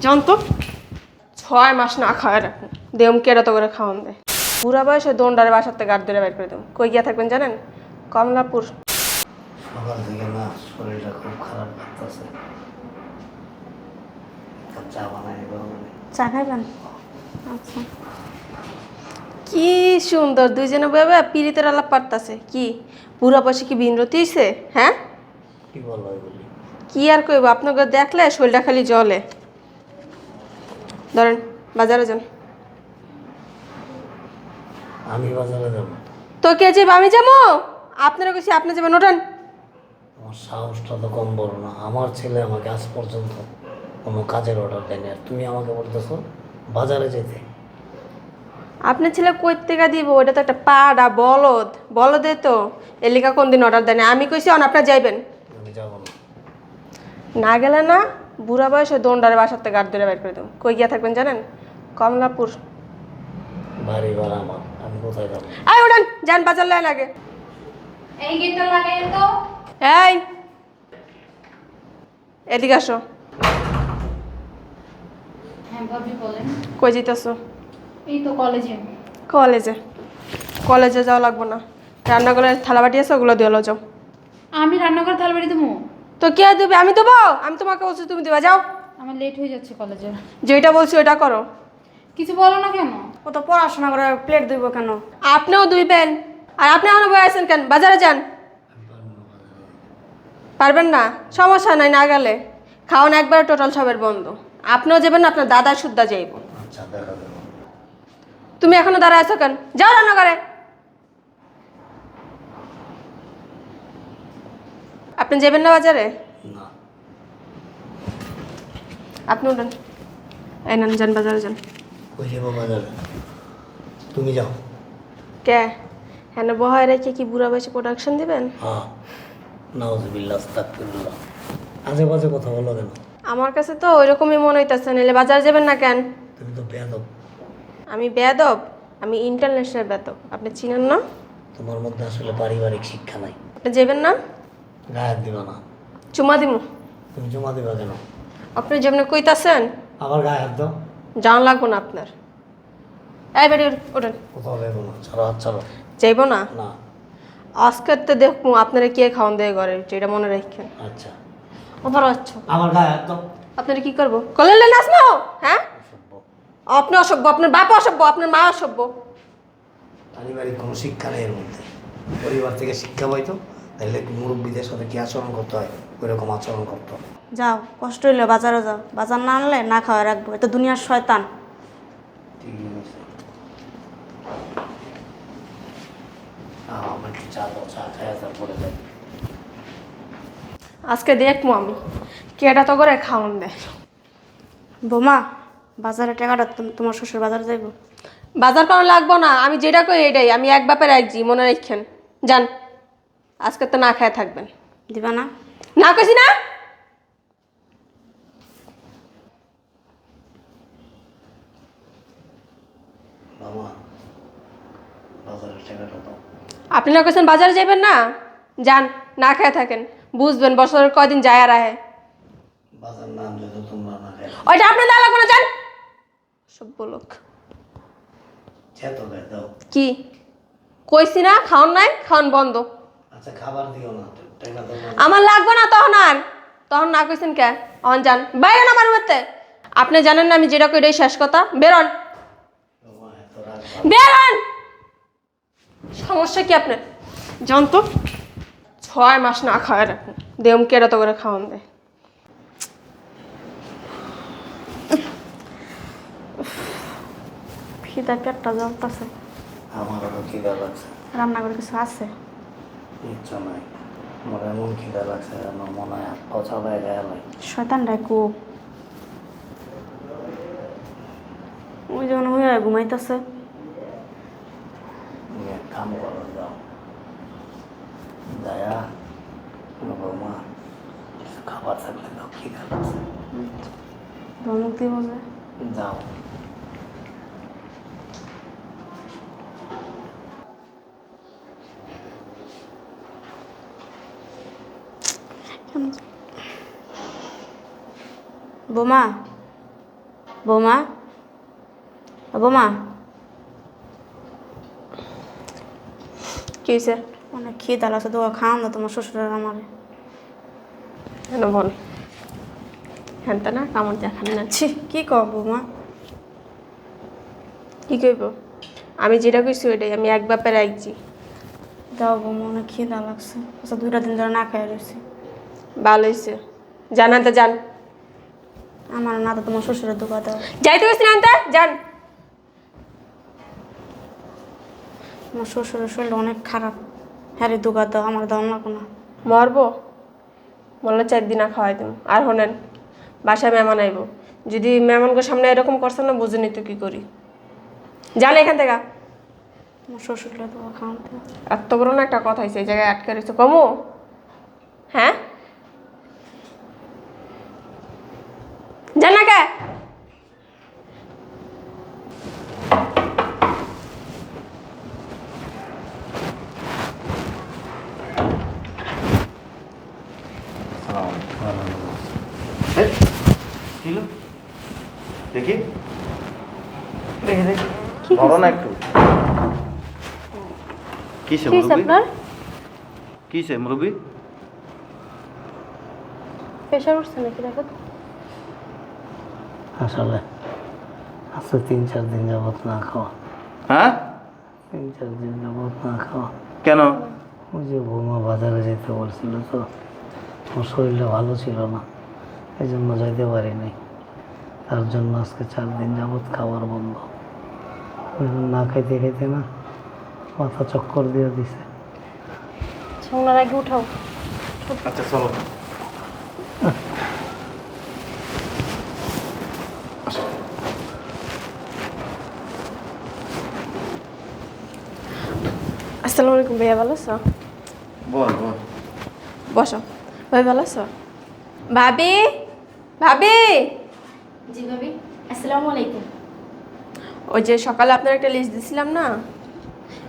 জান তো ছয় মাস না খাওয়া রাখুন। দেম কেরা তো করে খাওয়ান দেয়। বুড়া বয়সে দোনডারে বাসার থেকে গাড় ধরে বের করে দেবো। কই গিয়া থাকবেন জানেন? কমলাপুর। সকাল থেকে না শরীরটা খুব খারাপ লাগতেছে। চা বানাই চা খাইবেন? আচ্ছা। কি সুন্দর দুইজনে বয়ে পিড়িতের আলাপ পারতাছে। কি? বুড়া বয়সে কি বিনরতি হইছে? হ্যাঁ? কি বলো কি আর কইব? আপনাকে দেখলে শরীরটা খালি জলে ধরেন বাজারে যান। আমি বাজারে যাব। তো কে যাবে আমি যাব? আপনারা কইছি আপনি যাবেন ওঠান। আমার সাহসটা তো কম বড় না। আমার ছেলে আমাকে আজ পর্যন্ত কোনো কাজের অর্ডার দেয়নি। আর তুমি আমাকে বলতেছো বাজারে যেতে। আপনার ছেলে কই থেকে দিব ওটা তো একটা পাড়া বলদ। বলদে তো এলিকা কোন দিন অর্ডার দেয় না আমি কইছি অন আপনার যাইবেন। আমি যাব না। না গেলে না বুড়া বয়সে দোনডারে বাসার থেকে গাড় ধরে বের করে দেবো। কই গিয়া থাকবেন জানেন? কমলাপুর। বাড়ি ভাড়া আমার আমি কোথায় যাব? এই উঠান যান বাজার লাইন আগে এই গেটটা লাগাই তো। এই। এদিকে আসো। হ্যাঁ ভাবি বলেন। কই যেতেছো এই তো কলেজে। কলেজে। কলেজে যাওয়া লাগবো না। রান্না করে থালা বাটি আছে ওগুলো দিয়ে যাও। আমি রান্নাঘর থালবাড়ি দেবো তো কে দেবে? আমি দেবো? আমি তোমাকে বলছি তুমি দেবা যাও। আমার লেট হয়ে যাচ্ছে কলেজে যেটা বলছি ওইটা করো। কিছু বলো না কেন? ও তো পড়াশোনা করে প্লেট দিব কেন? আপনিও দুইবেন আর আপনি এখনও বয়ে আছেন কেন? বাজারে যান। পারবেন না? সমস্যা নাই না গেলে। খাওয়ান একবার টোটাল সবের বন্ধ। আপনিও যাবেন না আপনার দাদা শুদ্ধা যাইব। আচ্ছা তুমি এখনও দাঁড়ায় আছো কেন? যাও রান্না করে আপনি যাবেন না বাজারে? না। আপনি উঠেন। এই নেন যান বাজারে যান। কই যাব বাজারে? তুমি যাও। কে? হ্যাঁ বহায় রেখে কি বুড়া বয়সে প্রোডাকশন দিবেন? হ্যাঁ। নাউজুবিল্লাহ আস্তাগফিরুল্লাহ। আজে বাজে কথা বলো কেন? আমার কাছে তো ওইরকমই মনে হইতেছে নাহলে বাজারে যাবেন না কেন? তুমি তো বেয়াদব। আমি বেয়াদব আমি ইন্টারন্যাশনাল বেদব আপনি চিনেন না? তোমার মধ্যে আসলে পারিবারিক শিক্ষা নাই। আপনি যাবেন না? গায়ের দিবা না। চুমা দিমু। তুমি জমা দিবা কেন? আপনি যেমনি কইতাছেন আবার গায়ে হাত দাও। জান লাগবো না আপনার। এই বেরি ওঠেন। কোথাও দেবো না। ছাড়ো হাত ছাড়ো। যাইব না? না। আজকের তো দেখব আপনারা কে খাওয়ান দেয় ঘরে এটা মনে রাখেন। আচ্ছা। ওভার আচ্ছা। আমার গায়ে হাত দাও। আপনারা কি করব? কলেলে নাচবো হ্যাঁ? অসভ্য। আপনি অসভ্য আপনার বাপ অসভ্য আপনার মা অসভ্য। পারিবারিক কোনো শিক্ষা নেই এর মধ্যে। পরিবার থেকে শিক্ষা পাইতো। তাহলে মুরব্বীদের সাথে কি আচরণ করতে হয়? ওইরকম আচরণ করতো যাও কষ্ট হইলে বাজারে যাও। বাজার না আনলে না খাওয়া রাখব। এটা দুনিয়ার শয়তান। ঠিকই আছে। আমার একটু চা দাও চা খাই তারপরে যাই। আজকে দেখব আমি। কেটা তো করে খাওয়ান দেয়। বোমা বাজারে টাকাটা তুম- তোমার শ্বশুর বাজারে যাইব? বাজার করা লাগবো না। আমি যেটা করি এটাই। আমি এক ব্যাপারে এক জি মনে রাখেন। যান। আজকে তো না খায় থাকবেন। দিবা না? না কইছি না? আপনি না কইছেন বাজারে যাবেন না? যান না খায় থাকেন। বুঝবেন বছরের কয়দিন যায় আর আহে। বাজার না আনলে তো তোমরা না ওইটা আপনি দেওয়া লাগবে না যান। সভ্য লোক। চা তো গায়ে দাও। কি? কইছি না খাওয়ান নাই খাওয়ান বন্ধ। আচ্ছা আমার লাগবে না তখন আর। তখন না কইছেন কে? অন যান। বাইরে না মারবেতে আপনি জানেন না আমি যেটা কই এটাই শেষ কথা। বেরোন। বেরোন! সমস্যা কি আপনার? জান তো ছয় মাস না খাওয়া রাখুন দেম কেরা তো করে খাওয়ান দেয় খিদা পেটটা জ্বলতেছে। আমারও খিদা লাগছে। রান্না করে কিছু আছে? ইচ্ছা নাই। আমার এমন খিদা লাগছে যেন মনে হয় পচা হয়ে গেল শয়তান ডাকু ওই যেমন হয়ে ঘুমাইতেছে। এক কাম করো যাও। দয়া বৌমা খাবার থাকলে দাও খিদা লাগছে ধমক দিব যাও। বোমা। বৌমা। বৌমা। কি হয়েছে অনেক খিদা লাগছে তো খাওয়ান না তোমার শ্বশুরের আমারে। কেন বল। হ্যাঁ না কামড় দেখান না ছি কি কও বৌমা? কি কইব? আমি যেটা কইছি ওইটাই আমি এক ব্যাপারে একজি দাও বৌমা অনেক খিদা লাগছে। আচ্ছা দুইটা দিন ধরে না খাই রয়েছি ভালো হয়েছে জানান তো যান আমার না তো তোমার শ্বশুরের দোকা দাও। যাইতে গেছি না আনতে? যান। আমার শ্বশুরের শরীর অনেক খারাপ। হ্যাঁ রে দোকা দাও আমার দাও আমার কোনো। মরবো? বললে চার দিন খাওয়াই তুমি আর হনেন বাসায় মেহমান আইব। যদি মেহমানকে সামনে এরকম করছে না বুঝে তো কি করি। জান এখান থেকে। আমার খাওয়ান তো এত বড় না একটা কথা হয়েছে এই জায়গায় আটকে রয়েছে কমু। হ্যাঁ? জান না কে? ছিল দেখি। দেখি দেখি। ধরো না একটু। কিসে মুরব্বী? কিসে মুরব্বী? প্রেশার উঠছে নাকি দেখো? তো। আসলে আজকে তিন চার দিন যাবত না খাওয়া। হ্যাঁ? তিন চার দিন যাবত না খাওয়া। কেন? ওই যে বৌমা বাজারে যেতে বলছিল তো আমার শরীরটা ভালো ছিল না এই জন্য যাইতে পারিনি। তার জন্য আজকে চার দিন যাবত খাবার বন্ধ। না খাইতে খাইতে না মাথা চক্কর দিয়ে দিছে। ওনার আগে উঠাও। আচ্ছা চলো। আসসালামু আলাইকুম ভাইয়া ভালো আছো? বল বল। বসো। ভাই ভালো আছো? ভাবি ভাবি! জি ভাবি। আসসালামু আলাইকুম। ওই যে সকালে আপনার একটা লিস্ট দিছিলাম না?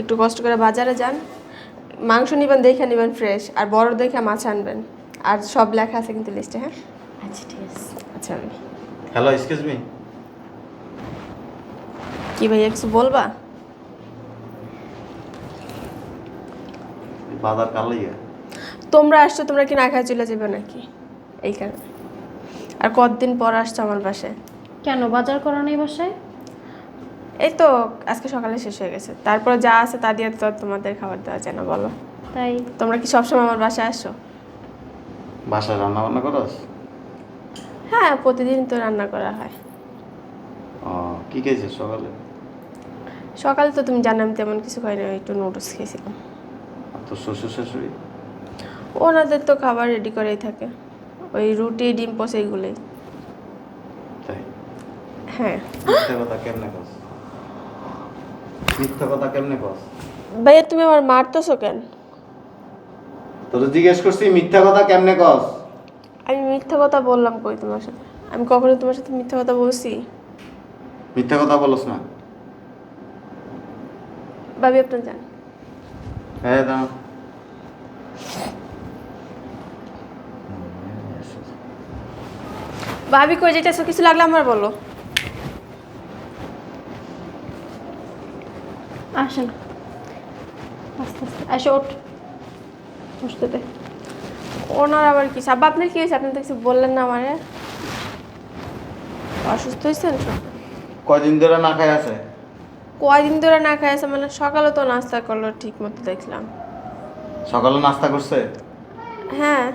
একটু কষ্ট করে বাজারে যান। মাংস নিবেন দেখে নেবেন ফ্রেশ আর বড় দেখে মাছ আনবেন। আর সব লেখা আছে কিন্তু লিস্টে হ্যাঁ? আচ্ছা ঠিক আছে। আচ্ছা ভাবি। হ্যালো এক্সকিউজ মি কি ভাইয়া কিছু বলবা? বাজার কার লইয়া? তোমরা আসছো তোমরা কি না খায় চলে যাবে নাকি? এই কারণে। আর কতদিন পর আসছো আমার বাসায়? কেন বাজার করা নেই বাসায়? এই তো আজকে সকালে শেষ হয়ে গেছে। তারপর যা আছে তা দিয়ে তো তোমাদের খাবার দেওয়া যায় না বলো। তাই। তোমরা কি সবসময় আমার বাসায় আসো? বাসায় রান্না বান্না করস? হ্যাঁ প্রতিদিন তো রান্না করা হয়। ও কি খেয়েছিস সকালে? সকালে তো তুমি জানো আমি তেমন কিছু খাই না একটু নুডলস খেয়েছিলাম। তোর শ্বশুর শাশুড়ি? ওনাদের তো খাবার রেডি করেই থাকে। ওই রুটি ডিম পোস এইগুলোই। তাই? হ্যাঁ। মিথ্যা কথা কেমনে কস? মিথ্যা কথা কেমনে কস? ভাইয়া তুমি আমার মারতেছো কেন? জিজ্ঞেস করছি মিথ্যা কথা কেমনে কস? আমি মিথ্যা কথা বললাম কই তোমার সাথে? আমি কখনো তোমার সাথে মিথ্যা কথা বলছি? মিথ্যা কথা বলস না। ভাবি আপনার জান হ্যাঁ ভাবি কই যেতেছো কিছু লাগলে আমার বলো। আসেন। আস্তে আস্তে। আসো ওঠ। বসতে দে। ওনার আবার কি সাব্বা? আপনার কি হয়েছে? আপনি তো কিছু বললেন না আমারে। অসুস্থ হয়েছেন? কয়দিন ধরে না খাই আছে? কয়দিন ধরে না খাই আছে? মানে সকালে তো নাস্তা করল ঠিক মতো দেখলাম। সকালে নাস্তা করছে? হ্যাঁ।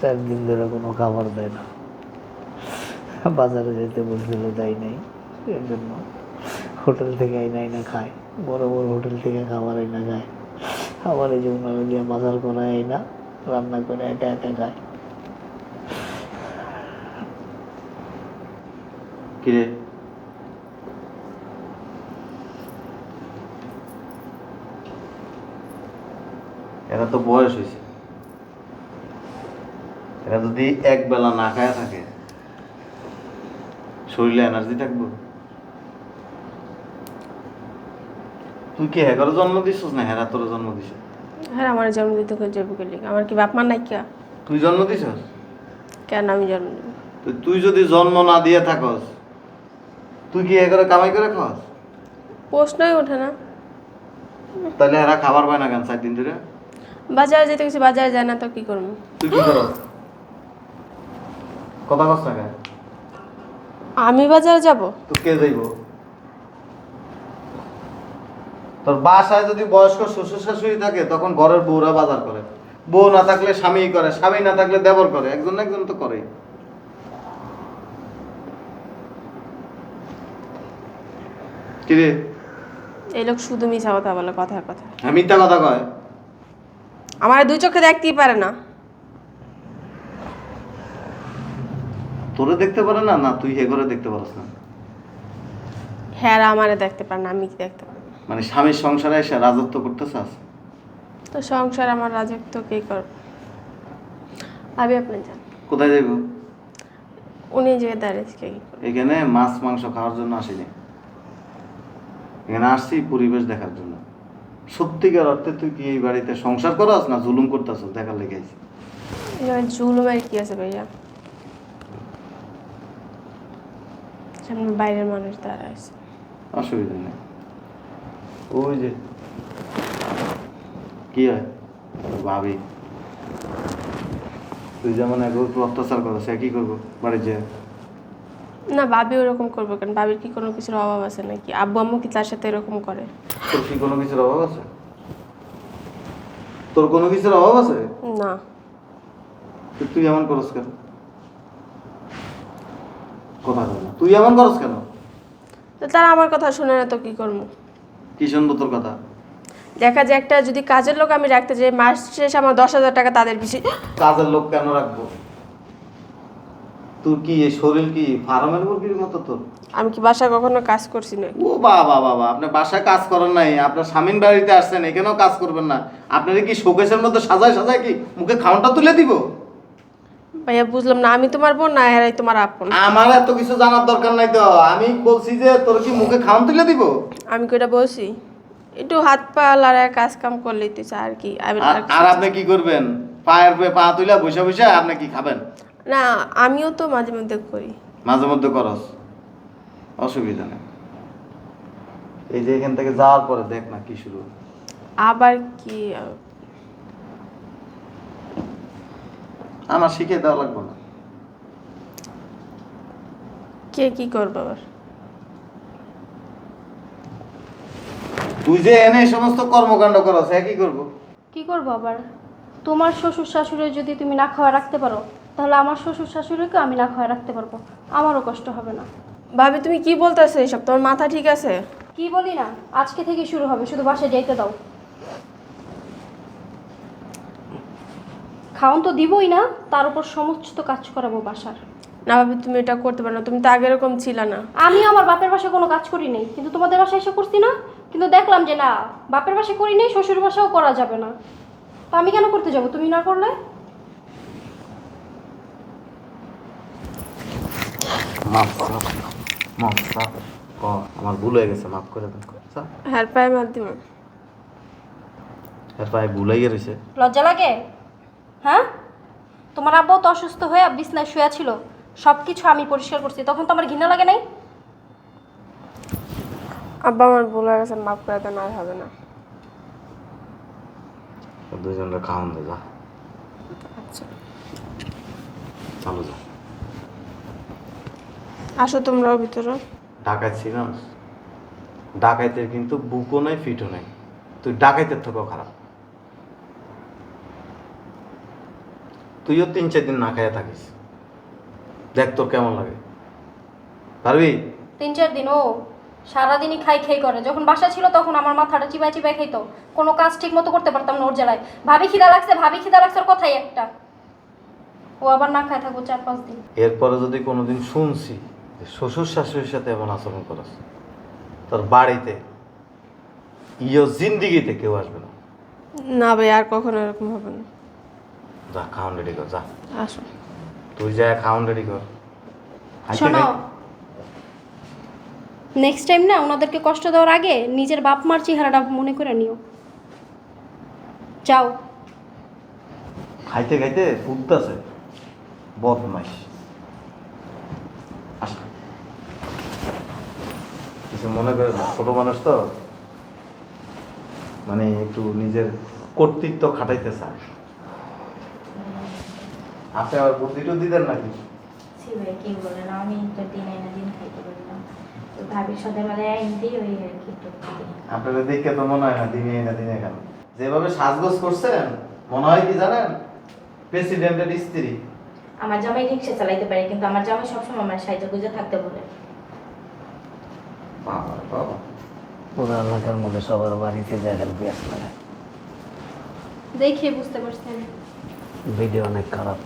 চার দিন ধরে কোনো খাবার দেয় না। বাজারে যেতে বলছিল দেয় নাই। এই জন্য হোটেল থেকে আইনা আইনা খায়। বড় বড় হোটেল থেকে খাবার আইনা খায়। আবার এই জন্য দিয়ে বাজার করে আইনা রান্না করে একা একা খায়। কিরে? তো বয়স হয়েছে। এরা যদি এক বেলা না খায় থাকে শরীরে এনার্জি থাকব। তুই কি হ্যাঁ জন্ম দিছিস না হ্যাঁ তোর জন্ম দিছিস হ্যাঁ আমার জন্ম দিতে করে যাব আমার কি বাপ মা নাই কিয়া তুই জন্ম দিছস? কেন আমি জন্ম তো তুই যদি জন্ম না দিয়ে থাকস তুই কি করে কামাই করে খাস প্রশ্নই ওঠে না। তাহলে এরা খাবার পায় না কেন চার দিন ধরে? বাজারে যেতে গেছি বাজারে যায় না তো কি করব? তুই কি কথা কস না আমি বাজারে যাব? তো কে যাইব? তোর বাসায় যদি বয়স্ক শ্বশুর শাশুড়ি থাকে তখন ঘরের বউরা বাজার করে। বউ না থাকলে স্বামী করে স্বামী না থাকলে দেবর করে। একজন না একজন তো করে কিরে এই লোক শুধু মিছা কথা বলে কথার কথা। হ্যাঁ মিথ্যা কথা কয়। আমার দুই চোখে দেখতেই পারে না। তোরে দেখতে পারে না? না তুই হে করে দেখতে পারস না। হ্যাঁ আমারে দেখতে পারে না আমি কি দেখতে পারি। মানে স্বামীর সংসারে এসে রাজত্ব করতে চাস তো সংসার আমার রাজত্ব কে করবে? ভাবি আপনি যান। কোথায় যাইব? উনি যে দাঁড়িয়েছে এখানে মাছ মাংস খাওয়ার জন্য আসিনি। এখানে আসছি পরিবেশ দেখার জন্য। সত্যিকার অর্থে তুই কি এই বাড়িতে সংসার করস না জুলুম করতেছ দেখার লেগে এখানে জুলুমের কি আছে ভাইয়া? সামনে বাইরের মানুষ দাঁড়া আছে। অসুবিধা নেই। ওই যে কি হয়? ভাবি। তুই যেমন একবার অত্যাচার করো সে কি করব? বাড়ির যে না ভাবি ওরকম করবে কেন? ভাবির কি কোনো কিছুর অভাব আছে নাকি? আব্বু আম্মু কি তার সাথে এরকম করে? তোর কি কোনো কিছুর অভাব আছে? তোর কোনো কিছুর অভাব আছে? না। তো তুই এমন করস কেন? কথা বল না। তুই এমন করস কেন? তো তারা আমার কথা শুনে না তো কি করব? কি শুনব তোর কথা? দেখা যায় একটা যদি কাজের লোক আমি রাখতে যাই মাস শেষে আমার দশ হাজার টাকা তাদের পিছিয়ে কাজের লোক কেন রাখব? তোর কি এই শরীর কি ফার্মের মুরগির মতো তোর? আমি কি বাসায় কখনো কাজ করছি না? ও বাবা বাবা আপনি বাসায় কাজ করেন নাই আপনার স্বামীন বাড়িতে আসছেন এখানেও কাজ করবেন না। আপনার কি শোকেশের মধ্যে সাজায় সাজায় কি মুখে খাওয়ানটা তুলে দিব? ভাইয়া বুঝলাম না আমি তোমার বোন না হেরাই তোমার আপন। আমার এত কিছু জানার দরকার নাই তো আমি বলছি যে তোর কি মুখে খাওয়ান তুলে দিব? আমি কইটা বলছি একটু হাত পা লড়াই কাজ কাম করলে আর কি আর আপনি কি করবেন? পায়ের পা তুলে বসে বসে আপনি কি খাবেন? না আমিও তো মাঝে মধ্যে করি। মাঝে মধ্যে করস? অসুবিধা নেই। এই যে এখান থেকে যাওয়ার পরে দেখ না কি শুরু আবার কি? আমার শিখে দেওয়া লাগবে না। কে কি করবে আবার? তুই যে এনে এই সমস্ত কর্মকাণ্ড করস হ্যাঁ কি করব? কি করব আবার? তোমার শ্বশুর শাশুড়ি যদি তুমি না খাওয়া রাখতে পারো তাহলে আমার শ্বশুর শাশুড়িকে আমি না খাওয়া রাখতে পারব। আমারও কষ্ট হবে না। ভাবি তুমি কি বলতেছো এইসব তোমার মাথা ঠিক আছে? কি বলি না? আজকে থেকে শুরু হবে শুধু বাসায় যাইতে দাও। খাওয়ান তো দিবই না তার উপর সমস্ত কাজ করাবো বাসার। না ভাবি তুমি এটা করতে পারো না তুমি তো আগে এরকম ছিল না। আমি আমার বাপের বাসায় কোনো কাজ করি নাই কিন্তু তোমাদের বাসায় এসে করছি না? কিন্তু দেখলাম যে না বাপের বাসায় করি নাই শ্বশুর বাসাও করা যাবে না। তো আমি কেন করতে যাব? তুমি না করলে? মাফ মাফ আমার ভুল হয়ে গেছে মাফ করে দেন। হ্যাঁ পায়ে মাধ্যম এর পায়ে ভুল হয়ে গেছে। লজ্জা লাগে? হ্যাঁ? তোমার আব্বাও তো অসুস্থ হয়ে বিছনায় শুয়ে ছিল। সব কিছু আমি পরিষ্কার করছি। তখন তো আমার ঘৃণা লাগে নাই? আব্বা আমার ভুল হয়ে গেছে মাফ করে দেন আর হবে না। দুজনের খাওয়ান দে যা। আচ্ছা। চালু যা। আসো তোমরাও ভিতরে। ডাকাইত ছিলাম ডাকাইতের কিন্তু বুকও নাই ফিটও নাই। তুই ডাকাইতের থেকেও খারাপ। তুইও তিন চার দিন না খাইয়া থাকিস। দেখ তোর কেমন লাগে। পারবি? তিন চার দিন ও। সারাদিনই খাই খাই করে। যখন বাসা ছিল তখন আমার মাথাটা চিবাই চিবাই খাইতো। কোনো কাজ ঠিক মতো করতে পারতাম না ওর জেলায় ভাবি খিদা লাগছে ভাবি খিদা লাগছে ওর কথাই একটা। ও আবার না খায় থাকব চার পাঁচ দিন। এরপরে যদি কোনোদিন শুনছি শ্বশুর শাশুড়ির সাথে এমন আচরণ করাস তোর বাড়িতে ইয়ো জিন্দিগিতে কেউ আসবে না। না ভাই আর কখনো এরকম হবে না। যা খাওয়ান রেডি কর যা। আসো। তুই যা খাওয়ান রেডি কর। শোনো। নেক্সট টাইম না ওনাদেরকে কষ্ট দেওয়ার আগে নিজের বাপ মার চেহারাটা মনে করে নিও। যাও। খাইতে খাইতে ফুটতেছে বদমাইশ আস কিছু মনে করে না ছোট মানুষ তো। মানে একটু নিজের কর্তৃত্ব খাটাইতে চায়। আপনি আবার বুদ্ধি টুদ্ধি দেন নাকি? ছি ভাই কি বলেন? আমি তো দিন এনে দিন খাইতে পারি না। তো ভাবির সাথে মানে ওই আর কি টুকটি আপনাদের দেখে তো মনে হয় না দিনে দিনে যেভাবে সাজগোজ করছেন মনে হয় কি জানেন? প্রেসিডেন্টের স্ত্রী। আমার জামাই রিক্সা চালাইতে পারে কিন্তু আমার জামাই সবসময় আমার সাইজে গুজে থাকতে বলে। পুরো এলাকার মধ্যে সবার বাড়িতে জায়গার পেঁয়াজ লাগে। দেখে বুঝতে পারছেন ভিডিও অনেক খারাপ।